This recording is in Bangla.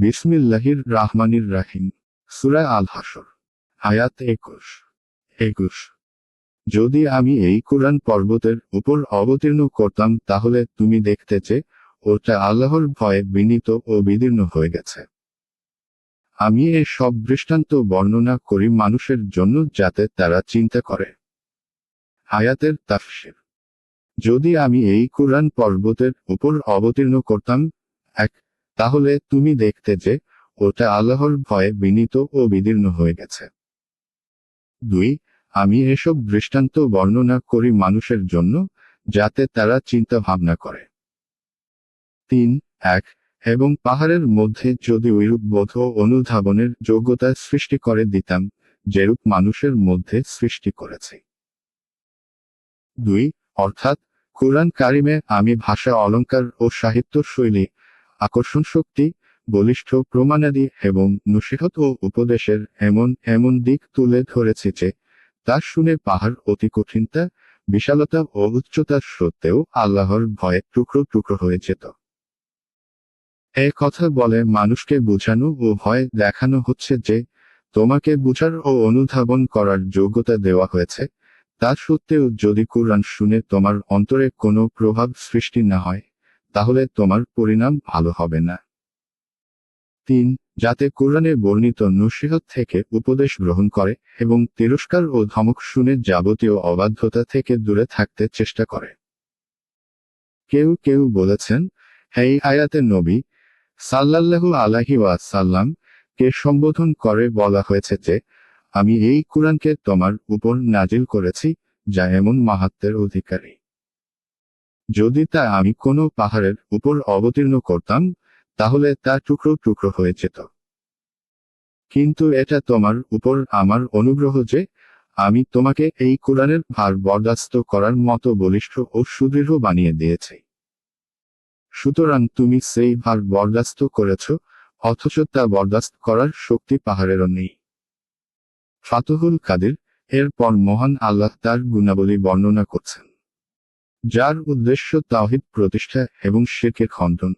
বিসমিল্লাহির রাহমানির রাহিম। সুরা আল হাসর আয়াত একুশ। একুশ। যদি আমি এই কোরআন পর্বতের উপর অবতীর্ণ করতাম, তাহলে তুমি দেখতে যে ওটা আল্লাহর ভয়ে বিনীত ও বিদীর্ণ হয়ে গেছে। আমি এ সব দৃষ্টান্ত বর্ণনা করি মানুষের জন্য যাতে তারা চিন্তা করে। আয়াতের তাফসির। যদি আমি এই কোরআন পর্বতের উপর অবতীর্ণ করতাম, এক তাহলে তুমি দেখতে যে, ওটা আল্লাহর ভয়ে বিনীত ও বিদীর্ণ হয়ে গেছে। দুই, আমি এসব দৃষ্টান্ত বর্ণনা করি মানুষের জন্য, যাতে তারা চিন্তা ভাবনা করে। তিন, এক, এবং পাহাড়ের মধ্যে যদি ওইরূপ বোধ অনুধাবনের যোগ্যতা সৃষ্টি করে দিতাম, যেরূপ মানুষের মধ্যে সৃষ্টি করেছে। দুই, অর্থাৎ, কোরআন কারিমে আমি ভাষা অলংকার ও সাহিত্য শৈলী আকর্ষণ শক্তি, বলিষ্ঠ প্রমাণাদি এবং নসিহত ও উপদেশের এমন এমন দিক তুলে ধরেছে যে তা শুনে পাহাড় অতি কঠিনতা, বিশালতা ও উচ্চতার সত্ত্বেও আল্লাহর ভয়ে টুকরো টুকরো হয়ে যেত। এ কথা বলে মানুষকে বোঝানো ও ভয় দেখানো হচ্ছে যে, তোমাকে বুঝার ও অনুধাবন করার যোগ্যতা দেওয়া হয়েছে, তা সত্ত্বেও যদি কোরআন শুনে তোমার অন্তরে কোনো প্রভাব সৃষ্টি না হয় তাহলে তোমার পরিণাম ভালো হবে না। তিন, যাতে কোরআনে বর্ণিত নসিহত থেকে উপদেশ গ্রহণ করে এবং তিরস্কার ও ধমক শুনে যাবতীয় অবাধ্যতা থেকে দূরে থাকতে চেষ্টা করে। কেউ কেউ বলেছেন এই আয়াতে নবী, সাল্লাল্লাহু আলাহি ওয়াসাল্লাম, কে সম্বোধন করে বলা হয়েছে যে, আমি এই কোরআনকে তোমার উপর নাজিল করেছি, যা এমন মাহাত্মের অধিকারী। যদি তা আমি কোনো পাহাড়ের উপর অবতীর্ণ করতাম, তাহলে তা টুকরো টুকরো হয়ে যেত। কিন্তু এটা তোমার উপর আমার অনুগ্রহ যে, আমি তোমাকে এই কোরআনের ভার বরদাস্ত করার মতো বলিষ্ঠ ও সুদৃঢ় বানিয়ে দিয়েছি। সুতরাং তুমি সেই ভার বরদাস্ত করেছ, অথচ তা বরদাস্ত করার শক্তি পাহাড়েরও নেই। ফাতহুল কাদির, এরপর মহান আল্লাহ তার গুণাবলী বর্ণনা করছেন। যার উদ্দেশ্য তাওহিদ প্রতিষ্ঠা এবং শেখের খণ্ডন।